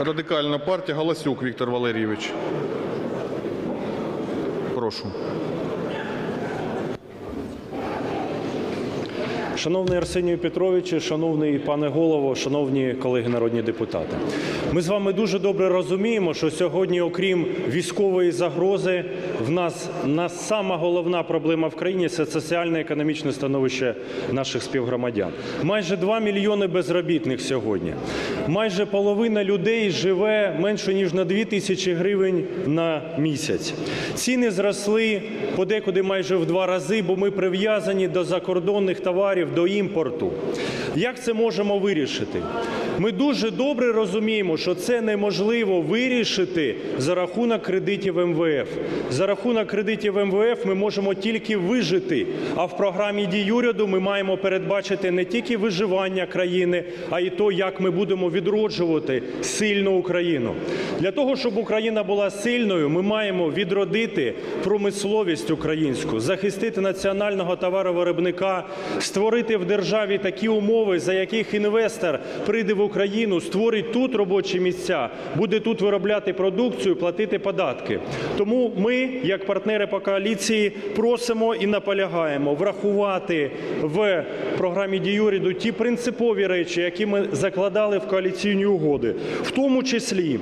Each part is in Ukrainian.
Радикальна партія Галасюк Віктор Валерійович. Прошу. Шановний Арсенію Петровичу, шановний пане голово, шановні колеги народні депутати. Ми з вами дуже добре розуміємо, що сьогодні, окрім військової загрози, в нас, нас сама головна проблема в країні це соціально-економічне становище наших співгромадян. Майже 2 мільйони безробітних сьогодні. Майже половина людей живе менше ніж на 2 тисячі гривень на місяць. Ціни зросли подекуди майже в два рази, бо ми прив'язані до закордонних товарів, до імпорту. Як це можемо вирішити? Ми дуже добре розуміємо, що це неможливо вирішити за рахунок кредитів МВФ. За рахунок кредитів МВФ ми можемо тільки вижити. А в програмі дій уряду ми маємо передбачити не тільки виживання країни, а й то, як ми будемо відроджувати сильну Україну. Для того, щоб Україна була сильною, ми маємо відродити промисловість українську, захистити національного товаровиробника, створити в державі такі умови, за яких інвестор прийде в Україну, створить тут робочі місця, буде тут виробляти продукцію, платити податки. Тому ми, як партнери по коаліції, просимо і наполягаємо врахувати в програмі дій уряду ті принципові речі, які ми закладали в коаліційні угоди, в тому числі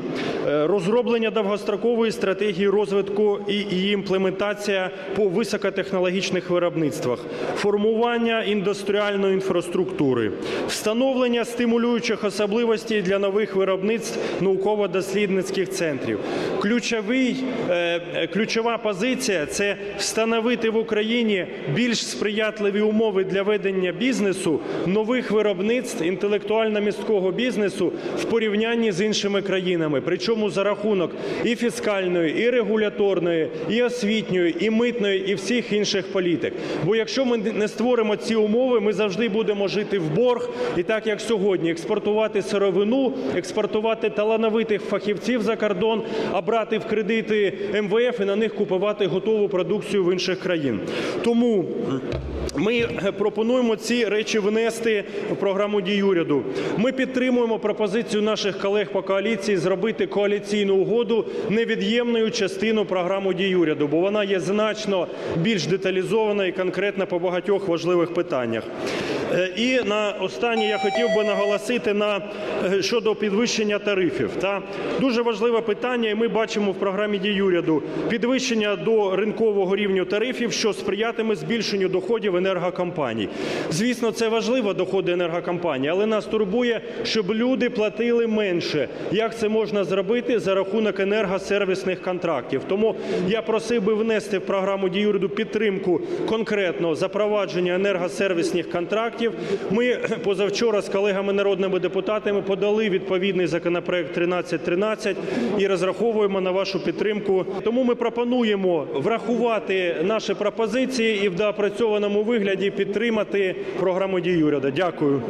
е, розроблення довгострокової стратегії розвитку і її імплементація по високотехнологічних виробництвах, формування індустріальної інфраструктури, встановлення стимулюючих особливостей для нових виробництв науково-дослідницьких центрів. Ключовий, е, ключова позиція це встановити в Україні більш сприятливі умови для ведення бізнесу, нових виробництв інтелектуально-місткого бізнесу в порівнянні з іншими країнами. Причому за рахунок і фіскальної, і регуляторної, і освітньої, і митної, і всіх інших політик. Бо якщо ми не створимо ці умови, ми завжди будемо жити в борг і так як сьогодні експортувати сировину, експортувати талановитих фахівців за кордон, а брати в кредити МВФ і на них купувати готову продукцію в інших країн. Тому ми е, пропонуємо ці речі внести в програму дій уряду. Ми підтримуємо пропозицію наших колег по коаліції зробити коаліційну угоду невід'ємною частиною програми дій уряду, бо вона є значно більш деталізована і конкретна по багатьох важливих питаннях. Е, І на останнє я хотів би наголосити на е, щодо підвищення тарифів. Та дуже важливе питання, і ми бачимо в програмі дій уряду підвищення до ринкового рівню тарифів, що сприятиме збільшенню доходів енергокомпаній. Звісно, це важливо доходи енергокомпаній, але нас турбує, щоб люди платили менше. Як це можна зробити за рахунок енергосервісних контрактів? Тому я просив би внести в програму дій уряду підтримку конкретно запровадження енергосервісних контрактів. Ми позавчора з колегами народними депутатами подали відповідний законопроект 1313 і розраховуємо на вашу підтримку. Тому ми пропонуємо врахувати наші пропозиції і в доопрацьованому вигляді підтримати програму дій уряду. Дякую.